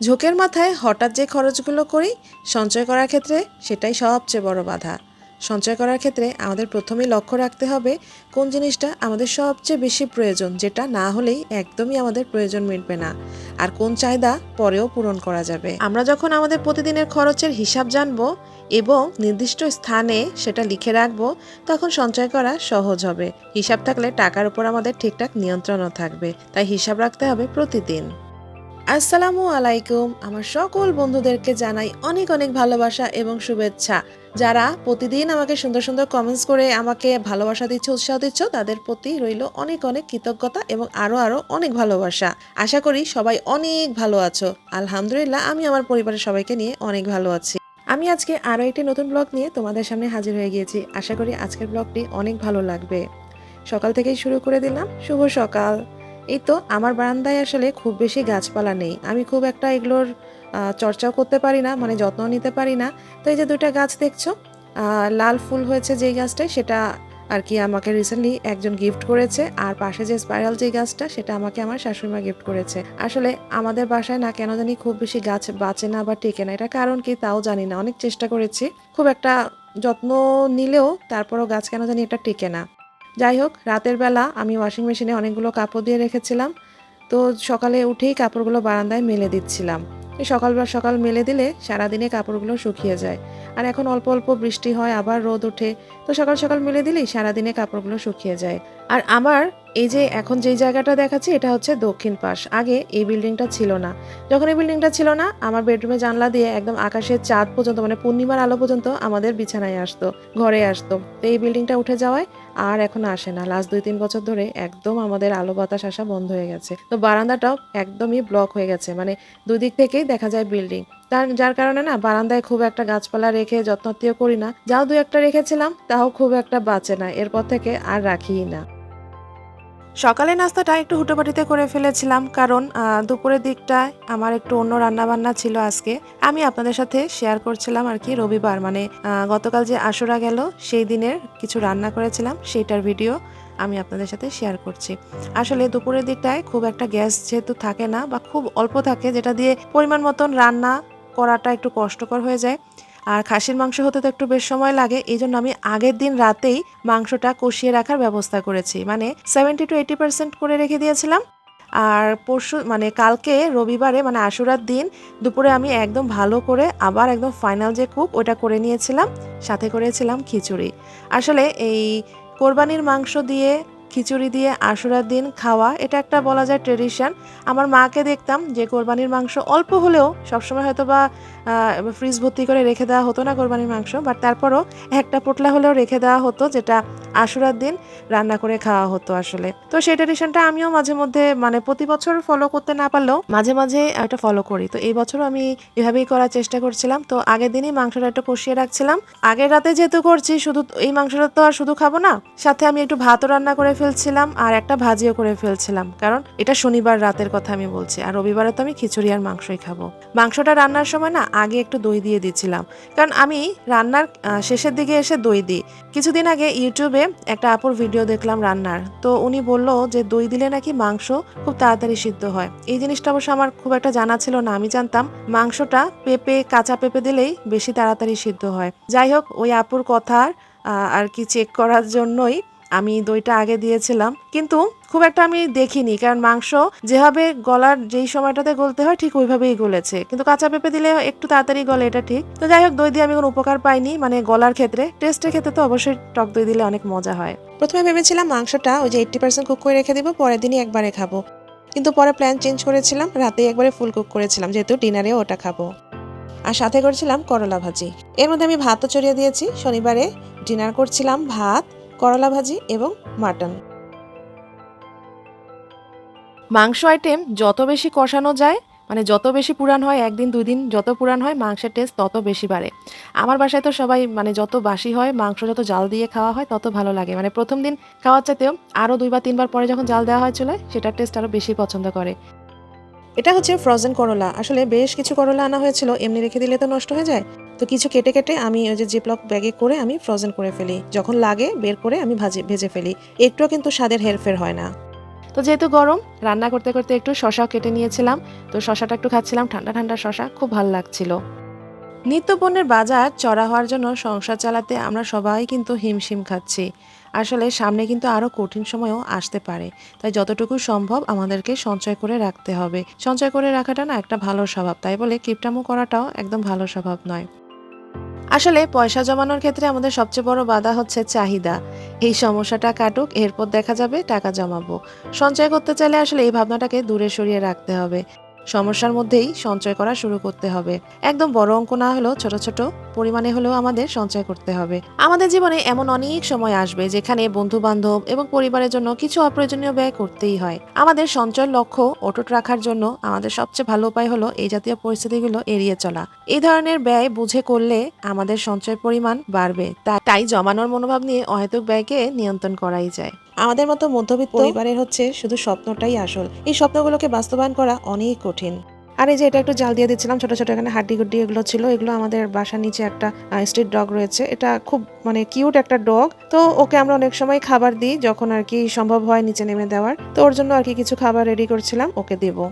ঝোঁকের মাথায় হঠাৎ যে খরচগুলো করি, সঞ্চয় করার ক্ষেত্রে সেটাই সবচেয়ে বড় বাধা। সঞ্চয় করার ক্ষেত্রে আমাদের প্রথমেই লক্ষ্য রাখতে হবে কোন জিনিসটা আমাদের সবচেয়ে বেশি প্রয়োজন, যেটা না হলেই একদমই আমাদের প্রয়োজন মিটবে না, আর কোন চাহিদা পরেও পূরণ করা যাবে। আমরা যখন আমাদের প্রতিদিনের খরচের হিসাব জানব এবং নির্দিষ্ট স্থানে সেটা লিখে রাখব, তখন সঞ্চয় করা সহজ হবে। হিসাব থাকলে টাকার উপর আমাদের ঠিকঠাক নিয়ন্ত্রণও থাকবে, তাই হিসাব রাখতে হবে প্রতিদিন। আসসালামু আলাইকুম। আমার সকল বন্ধুদেরকে জানাই অনেক অনেক ভালোবাসা এবং শুভেচ্ছা। যারা প্রতিদিন আমাকে সুন্দর সুন্দর কমেন্টস করে আমাকে ভালোবাসা দিচ্ছ, উৎসাহ দিচ্ছ, তাদের প্রতি রইল অনেক অনেক কৃতজ্ঞতা এবং আরও আরও অনেক ভালোবাসা। আশা করি সবাই অনেক ভালো আছো। আলহামদুলিল্লাহ, আমি আমার পরিবারের সবাইকে নিয়ে অনেক ভালো আছি। আমি আজকে আরও একটি নতুন ব্লগ নিয়ে তোমাদের সামনে হাজির হয়ে গিয়েছি। আশা করি আজকের ব্লগটি অনেক ভালো লাগবে। সকাল থেকেই শুরু করে দিলাম। শুভ সকাল। এই তো, আমার বারান্দায় আসলে খুব বেশি গাছপালা নেই। আমি খুব একটা এগুলোর চর্চাও করতে পারি না মানে যত্ন নিতে পারি না। তো এই যে দুইটা গাছ দেখছ লাল ফুল হয়েছে যেই গাছটায়, সেটা আর কি আমাকে রিসেন্টলি একজন গিফট করেছে, আর পাশে যে স্পাইরাল যে গাছটা, সেটা আমাকে আমার শাশুড়িমা গিফট করেছে। আসলে আমাদের বাসায় না কেন জানি খুব বেশি গাছ বাঁচে না বা টেকে না, এটা কারণ কি তাও জানি না, অনেক চেষ্টা করেছি। খুব একটা যত্ন নিলেও তারপরও গাছ কেন জানি এটা টেকে না। যাই হোক, রাতের বেলা আমি ওয়াশিং মেশিনে অনেকগুলো কাপড় দিয়ে রেখেছিলাম। তো সকালে উঠেই কাপড়গুলো বারান্দায় মেলে দিচ্ছিলাম। এই সকালবেলা সকাল মেলে দিলে সারাদিনে কাপড়গুলো শুকিয়ে যায়। আর এখন অল্প অল্প বৃষ্টি হয়, আবার রোদ ওঠে। তো সকাল সকাল মেলে দিলেই সারাদিনে কাপড়গুলো শুকিয়ে যায়। আর আমার এই যে এখন যেই জায়গাটা দেখাচ্ছি, এটা হচ্ছে দক্ষিণ পাশ। আগে এই বিল্ডিংটা ছিল না। যখন এই বিল্ডিংটা ছিল না, আমার বেডরুমে জানলা দিয়ে একদম আকাশের চাঁদ পর্যন্ত মানে পূর্ণিমার আলো পর্যন্ত আমাদের বিছানায় আসতো, ঘরে আসতো। তো এই বিল্ডিংটা উঠে যাওয়ায় আর এখন আসে না। লাস্ট দুই, তিন বছর ধরে একদম আমাদের আলো বাতাস আসা বন্ধ হয়ে গেছে। তো বারান্দাটাও একদমই ব্লক হয়ে গেছে মানে দুই দিক থেকেই দেখা যায় বিল্ডিং। তার, যার কারণে না বারান্দায় খুব একটা গাছপালা রেখে যত্নতীয় করি না। যাও দু একটা রেখেছিলাম, তাও খুব একটা বাঁচে না। এরপর থেকে আর রাখিই না। সকালে নাস্তাটা একটু হুটোপাটিতে করে ফেলেছিলাম, কারণ দুপুরের দিকটায় আমার একটু অন্য রান্না বান্না ছিল আজকে। আমি আপনাদের সাথে শেয়ার করছিলাম আর কি রবিবার মানে গতকাল যে আশুরা গেল, সেই দিনের কিছু রান্না করেছিলাম, সেইটার ভিডিও আমি আপনাদের সাথে শেয়ার করছি। আসলে দুপুরের দিকটায় খুব একটা গ্যাস যেহেতু থাকে না বা খুব অল্প থাকে, যেটা দিয়ে পরিমাণ মতন রান্না করাটা একটু কষ্টকর হয়ে যায়। আর খাসির মাংস হতে তো একটু বেশ সময় লাগে এই জন্য আমি আগের দিন রাতেই মাংসটা কষিয়ে রাখার ব্যবস্থা করেছি। মানে সেভেন্টি টু এইটি পার্সেন্ট করে রেখে দিয়েছিলাম। আর পরশু মানে কালকে রবিবারে মানে আশুরার দিন, দুপুরে আমি একদম ভালো করে আবার একদম ফাইনাল যে কুক ওটা করে নিয়েছিলাম। সাথে করেছিলাম খিচুড়ি। আসলে এই কোরবানির মাংস দিয়ে খিচুড়ি দিয়ে আশুরার দিন খাওয়া, এটা একটা বলা যায় ট্রেডিশন আমার মাকে দেখতাম যে কোরবানির মাংস অল্প হলেও সবসময় হয়তো বা ফ্রিজ ভর্তি করে রেখে দেওয়া হতো না কোরবানির মাংস বাট তারপরও একটা পোটলা হলেও রেখে দেওয়া হতো, যেটা আশুরার দিন রান্না করে খাওয়া হতো আসলে। তো সেই ট্রেডিশনটা আমিও মাঝে মধ্যে মানে প্রতি বছর ফলো করতে না পারলেও মাঝে মাঝে এটা ফলো করি। তো এই বছরও আমি এভাবেই করার চেষ্টা করছিলাম। তো আগের দিনই মাংসটা একটু কষিয়ে রাখছিলাম। আগের রাতে যেহেতু করছি, শুধু এই মাংসটা তো আর শুধু খাব না, সাথে আমি একটু ভাতও রান্না করে ফেলছিলাম আর একটা ভাজিও করে ফেলছিলাম। কারণ এটা শনিবার রাতের কথা আমি বলছি, আর রবিবারে তো আমি খিচুড়ি আর মাংসই খাব। মাংসটা রান্নার সময় না আগে একটু দই দিয়ে দিচ্ছিলাম কারণ আমি রান্নার শেষের দিকে এসে দই দিই। কিছুদিন আগে ইউটিউবে একটা আপুর ভিডিও দেখলাম রান্নার। তো উনি বলল যে দই দিলে নাকি মাংস খুব তাড়াতাড়ি সিদ্ধ হয়। এই জিনিসটা অবশ্য আমার খুব একটা জানা ছিল না, আমি জানতাম মাংসটা পেঁপে, কাঁচা পেঁপে দিলেই বেশি তাড়াতাড়ি সিদ্ধ হয়। যাই হোক, ওই আপুর কথার আর কি চেক করার জন্যই আমি দইটা আগে দিয়েছিলাম, কিন্তু খুব একটা আমি দেখিনি, কারণ মাংস যেভাবে গলার যেই সময়টাতে গলতে হয় ঠিক ওইভাবেই গলেছে। কিন্তু কাঁচা পেঁপে দিলে একটু তাড়াতাড়ি গলে, এটা ঠিক। তো যাই হোক, দই দিয়ে আমি কোনো উপকার পাইনি মানে গলার ক্ষেত্রে। টেস্টের ক্ষেত্রে তো অবশ্যই টক দই দিলে অনেক মজা হয়। প্রথমে ভেবেছিলাম মাংসটা ওই যে এইট্টি পার্সেন্ট কুক করে রেখে দিব, পরের দিনই একবারে খাব। কিন্তু পরে প্ল্যান চেঞ্জ করেছিলাম, রাতেই একবারে ফুল কুক করেছিলাম, যেহেতু ডিনারে ওটা খাব। আর সাথে করেছিলাম করলা ভাজি। এর মধ্যে আমি ভাতও চড়িয়ে দিয়েছি। শনিবারে ডিনার করছিলাম ভাত করলা ভাজি এবং মাটন। মাংস আইটেম যত বেশি কষানো যায় মানে যত বেশি পুরান হয় একদিন দুই দিন যত পুরান হয় মাংসের টেস্ট তত বেশি বাড়ে। আমার বাসায় তো সবাই মানে যত বাসি হয় মাংস যত জাল দিয়ে খাওয়া হয় তত ভালো লাগে। মানে প্রথম দিন খাওয়ার চাইতেও আরও দুই বা তিনবার পরে যখন জাল দেওয়া হয় চলে সেটার টেস্ট আরও বেশি পছন্দ করে। এটা হচ্ছে ফ্রোজেন করলা। আসলে বেশ কিছু করলা আনা হয়েছিল এমনি রেখে দিলে তো নষ্ট হয়ে যায়। তো কিছু কেটে কেটে আমি ওই যে জিপলক ব্যাগে করে আমি ফ্রোজেন করে ফেলি। যখন লাগে বের করে আমি ভাজি, ভেজে ফেলি। একটুও কিন্তু স্বাদের হেরফের হয় না। তো যেহেতু গরম, রান্না করতে করতে একটু শশাও কেটে নিয়েছিলাম। তো শশাটা একটু খাচ্ছিলাম, ঠান্ডা ঠান্ডা শশা, খুব ভালো লাগছিল। নিত্যপণ্যের বাজার চড়া হওয়ার জন্য সংসার চালাতে আমরা সবাই কিন্তু হিমশিম খাচ্ছি। আসলে সামনে কিন্তু আরও কঠিন সময়ও আসতে পারে। তাই যতটুকু সম্ভব আমাদেরকে সঞ্চয় করে রাখতে হবে। সঞ্চয় করে রাখাটা না একটা ভালো স্বভাব। তাই বলে কিপটামো করাটাও একদম ভালো স্বভাব নয়। আসলে পয়সা জমানোর ক্ষেত্রে আমাদের সবচেয়ে বড় বাধা হচ্ছে চাহিদা। এই সমস্যাটা কাটুক, এরপর দেখা যাবে টাকা জমাবো। সঞ্চয় করতে চাইলে আসলে এই ভাবনাটাকে দূরে সরিয়ে রাখতে হবে। সমস্যার মধ্যেই সঞ্চয় করা শুরু করতে হবে। একদম বড় অঙ্ক না হলেও ছোট ছোট পরিমাণে হলেও আমাদের সঞ্চয় করতে হবে। আমাদের জীবনে এমন অনেক সময় আসবে যেখানে বন্ধু বান্ধব এবং পরিবারের জন্য কিছু অপ্রয়োজনীয় ব্যয় করতেই হয়। আমাদের সঞ্চয়ের লক্ষ্য অটুট রাখার জন্য আমাদের সবচেয়ে ভালো উপায় হলো এই জাতীয় পরিস্থিতিগুলো এড়িয়ে চলা। এই ধরনের ব্যয় বুঝে করলে আমাদের সঞ্চয়ের পরিমাণ বাড়বে। তাই জমানোর মনোভাব নিয়ে অহেতুক ব্যয়কে নিয়ন্ত্রণ করাই যায়। আমাদের মতো মধ্যবিত্ত পরিবারের হচ্ছে শুধু স্বপ্নটাই আসল। এই স্বপ্নগুলোকে বাস্তবায়ন করা অনেক কঠিন। আর এই যে এটা একটু জাল দিয়ে দিচ্ছিলাম, ছোট ছোট এখানে হাড্ডি গুড্ডি এগুলো ছিল, এগুলো আমাদের বাসার নিচে একটা স্ট্রিট ডগ রয়েছে। এটা খুব মানে কিউট একটা ডগ তো ওকে আমরা অনেক সময় খাবার দিই যখন আর কি সম্ভব হয় নিচে নেমে দেওয়ার। তো ওর জন্য আর কি কিছু খাবার রেডি করছিলাম, ওকে দেবো।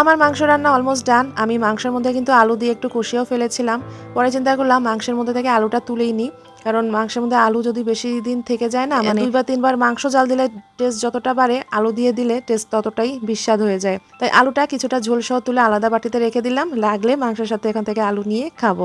আমার মাংস রান্না অলমোস্ট ডান আমি মাংসের মধ্যে কিন্তু আলু দিয়ে একটু কষিয়েও ফেলেছিলাম। পরে চিন্তা করলাম মাংসের মধ্যে থেকে আলুটা তুলেই নিই কারণ মাংসের মধ্যে আলু যদি বেশি দিন থেকে যায় না মানে দুই বা তিনবার মাংস জাল দিলে টেস্ট যতটা বাড়ে আলু দিয়ে দিলে টেস্ট ততটাই বিস্বাদ হয়ে যায়। তাই আলুটা কিছুটা ঝোল সহ তুলে আলাদা বাটিতে রেখে দিলাম লাগলে মাংসের সাথে এখান থেকে আলু নিয়ে খাব।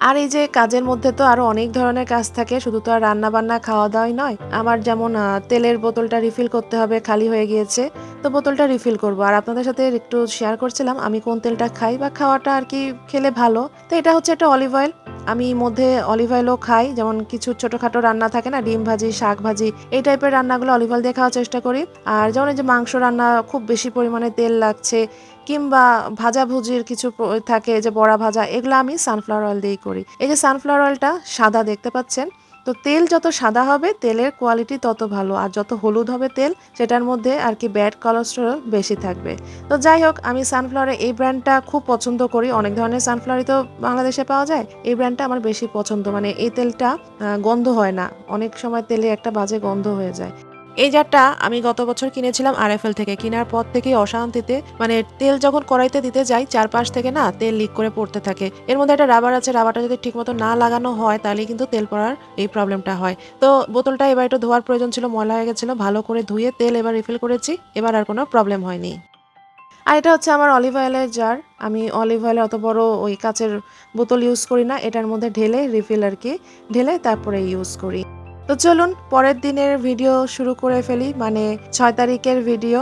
আর এই যে কাজের মধ্যে তো আরও অনেক ধরনের কাজ থাকে শুধু তো আর রান্না বান্না খাওয়া দাওয়াই নয় আমার যেমন তেলের বোতলটা রিফিল করতে হবে খালি হয়ে গিয়েছে তো বোতলটা রিফিল করব। আর আপনাদের সাথে একটু শেয়ার করছিলাম আমি কোন তেলটা খাই বা খাওয়াটা আর কি খেলে ভালো তো এটা হচ্ছে একটা অলিভ অয়েল আমি মধ্যে অলিভ অয়েলও খাই, যেমন কিছু ছোটোখাটো রান্না থাকে না, ডিম ভাজি, শাক ভাজি, এই টাইপের রান্নাগুলো অলিভ অয়েল দিয়ে খাওয়ার চেষ্টা করি। আর যেমন এই যে মাংস রান্না খুব বেশি পরিমাণে তেল লাগছে, কিংবা ভাজাভুজির কিছু থাকে যে বড়া ভাজা, এগুলো আমি সানফ্লাওয়ার অয়েল দিয়েই করি। এই যে সানফ্লাওয়ার অয়েলটা সাদা দেখতে পাচ্ছেন তো তেল যত সাদা হবে, তেলের কোয়ালিটি তত ভালো। আর যত হলুদ হবে তেল, সেটার মধ্যে আর কি ব্যাড কোলেস্টেরল বেশি থাকবে। তো যাই হোক, আমি সানফ্লাওয়ারের এই ব্র্যান্ডটা খুব পছন্দ করি। অনেক ধরনের সানফ্লাওয়ারই তো বাংলাদেশে পাওয়া যায়। এই ব্র্যান্ডটা আমার বেশি পছন্দ। মানে এই তেলটা গন্ধ হয় না। অনেক সময় তেলে একটা বাজে গন্ধ হয়ে যায়। এই জারটা আমি গত বছর কিনেছিলাম আর আরএফএল থেকে। কেনার পর থেকে অশান্তিতে মানে তেল যখন কড়াইতে দিতে যাই, চারপাশ থেকে না তেল লিক করে পড়তে থাকে। এর মধ্যে একটা রাবার আছে রাবারটা যদি ঠিকমতো না লাগানো হয়, তাহলে কিন্তু তেল পড়ার এই প্রবলেমটা হয়। তো বোতলটা এবার একটু ধোয়ার প্রয়োজন ছিল, ময়লা হয়ে গেছিল, ভালো করে ধুয়ে তেল এবার রিফিল করেছি। এবার আর কোনো প্রবলেম হয়নি। আর এটা হচ্ছে আমার অলিভ অয়েলের জার আমি অলিভ অয়েলের অত বড় ওই কাচের বোতল ইউজ করি না, এটার মধ্যে ঢেলে রিফিল আর কি, ঢেলে তারপরে ইউজ করি। তো চলুন পরের দিনের ভিডিও শুরু করে ফেলি মানে ছয় তারিখের ভিডিও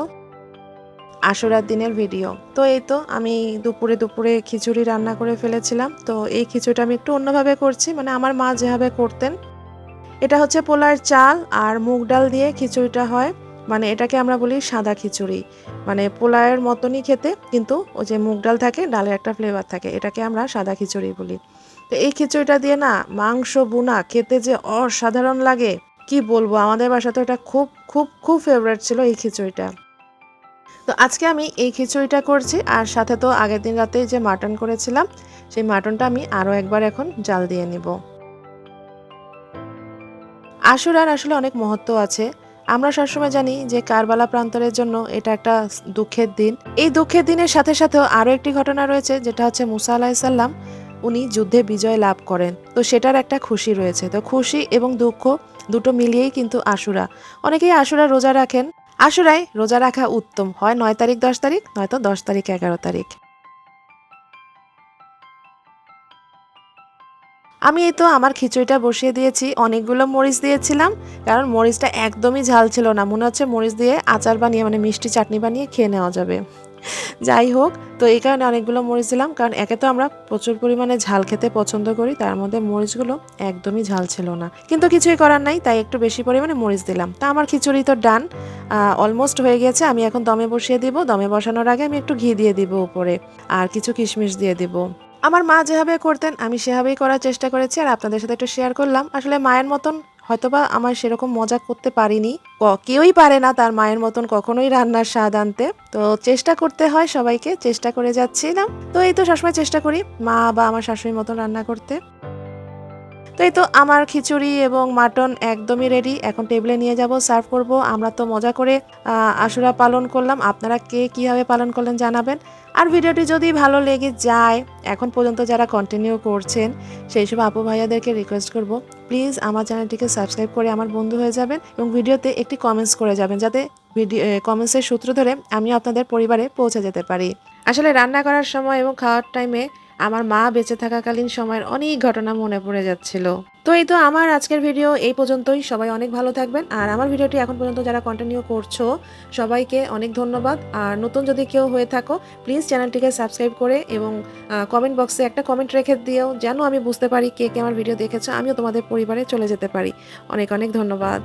আশুরার দিনের ভিডিও তো এই তো আমি দুপুরে দুপুরে খিচুড়ি রান্না করে ফেলেছিলাম। তো এই খিচুড়িটা আমি একটু অন্যভাবে করছি মানে আমার মা যেভাবে করতেন। এটা হচ্ছে পোলার চাল আর মুগ ডাল দিয়ে খিচুড়িটা হয়। মানে এটাকে আমরা বলি সাদা খিচুড়ি। মানে পোলায়ের মতনই খেতে, কিন্তু ওই যে মুগ ডাল থাকে, ডালের একটা ফ্লেভার থাকে, এটাকে আমরা সাদা খিচুড়ি বলি। এই খিচুড়িটা দিয়ে না মাংস বুনা খেতে যে অসাধারণ লাগে, কি বলব? আমাদের বাসা তো এটা খুব খুব খুব ফেভারিট ছিল এই খিচুড়িটা। তো আজকে আমি এই খিচুড়িটা করছি আর সাথে তো আগের দিন রাতে যে মাটন করেছিলাম, সেই মাটনটা আমি আরও একবার এখন জাল দিয়ে নিব। আশুরার আসলে অনেক মহত্ব আছে। আমরা সবসময় জানি যে কারবালা প্রান্তরের জন্য এটা একটা দুঃখের দিন। এই দুঃখের দিনের সাথে সাথেও আরও একটি ঘটনা রয়েছে, যেটা হচ্ছে মুসা আলাহিসাল্লাম উনি যুদ্ধে বিজয় লাভ করেন। তো সেটার একটা খুশি রয়েছে। তো খুশি এবং দুঃখ দুটো মিলিয়েই কিন্তু আশুরা। অনেকেই আশুরা রোজা রাখেন। আশুরায় রোজা রাখা উত্তম। হয় নয় তারিখ দশ তারিখ, নয়তো দশ তারিখ এগারো তারিখ। আমি এই তো আমার খিচুড়িটা বসিয়ে দিয়েছি। অনেকগুলো মরিচ দিয়েছিলাম। কারণ মরিচটা একদমই ঝাল ছিল না। মনে হচ্ছে মরিচ দিয়ে আচার বানিয়ে মানে মিষ্টি চাটনি বানিয়ে খেয়ে নেওয়া যাবে। যাই হোক, তো এই কারণে অনেকগুলো মরিচ দিলাম, কারণ একে তো আমরা প্রচুর পরিমাণে ঝাল খেতে পছন্দ করি, তার মধ্যে মরিচগুলো একদমই ঝাল ছিল না। কিন্তু কিছুই করার নাই, তাই একটু বেশি পরিমাণে মরিচ দিলাম। তা আমার খিচুড়ি তো ডান অলমোস্ট হয়ে গেছে, আমি এখন দমে বসিয়ে দিব, দমে বসানোর আগে আমি একটু ঘি দিয়ে দিব উপরে, আর কিছু কিশমিশ দিয়ে দিব। আমার মা যেভাবে করতেন, আমি সেভাবেই করার চেষ্টা করেছি, আর আপনাদের সাথে একটু শেয়ার করলাম। আসলে মায়ের মতন হয়তোবা আমার সেরকম মজা করতে পারিনি। কেউই পারে না তার মায়ের মতন কখনোই রান্নার স্বাদ আনতে। তো চেষ্টা করতে হয় সবাইকে, চেষ্টা করে যাচ্ছিলাম। তো এই তো সবসময় চেষ্টা করি মা বা আমার শাশুড়ির মতন রান্না করতে। তো এই তো আমার খিচুড়ি এবং মাটন একদমই রেডি এখন টেবিলে নিয়ে যাব সার্ভ করব। আমরা তো মজা করে আশুরা পালন করলাম। আপনারা কে কীভাবে পালন করলেন জানাবেন। আর ভিডিওটি যদি ভালো লেগে যায়, এখন পর্যন্ত যারা কন্টিনিউ করছেন, সেই সব আপু ভাইয়াদেরকে রিকোয়েস্ট করব প্লিজ আমার চ্যানেলটিকে সাবস্ক্রাইব করে আমার বন্ধু হয়ে যাবেন এবং ভিডিওতে একটি কমেন্টস করে যাবেন যাতে ভিডিও কমেন্টসের সূত্র ধরে আমি আপনাদের পরিবারে পৌঁছে যেতে পারি। আসলে রান্না করার সময় এবং খাওয়ার টাইমে আমার মা বেঁচে থাকাকালীন সময়ের অনেক ঘটনা মনে পড়ে যাচ্ছিল। তো এই তো আমার আজকের ভিডিও এই পর্যন্তই। সবাই অনেক ভালো থাকবেন। আর আমার ভিডিওটি এখন পর্যন্ত যারা কন্টিনিউ করছ, সবাইকে অনেক ধন্যবাদ। আর নতুন যদি কেউ হয়ে থাকো প্লিজ চ্যানেলটিকে সাবস্ক্রাইব করে এবং কমেন্ট বক্সে একটা কমেন্ট রেখে দিও, যেন আমি বুঝতে পারি কে কে আমার ভিডিও দেখেছ, আমিও তোমাদের পরিবারে চলে যেতে পারি। অনেক অনেক ধন্যবাদ।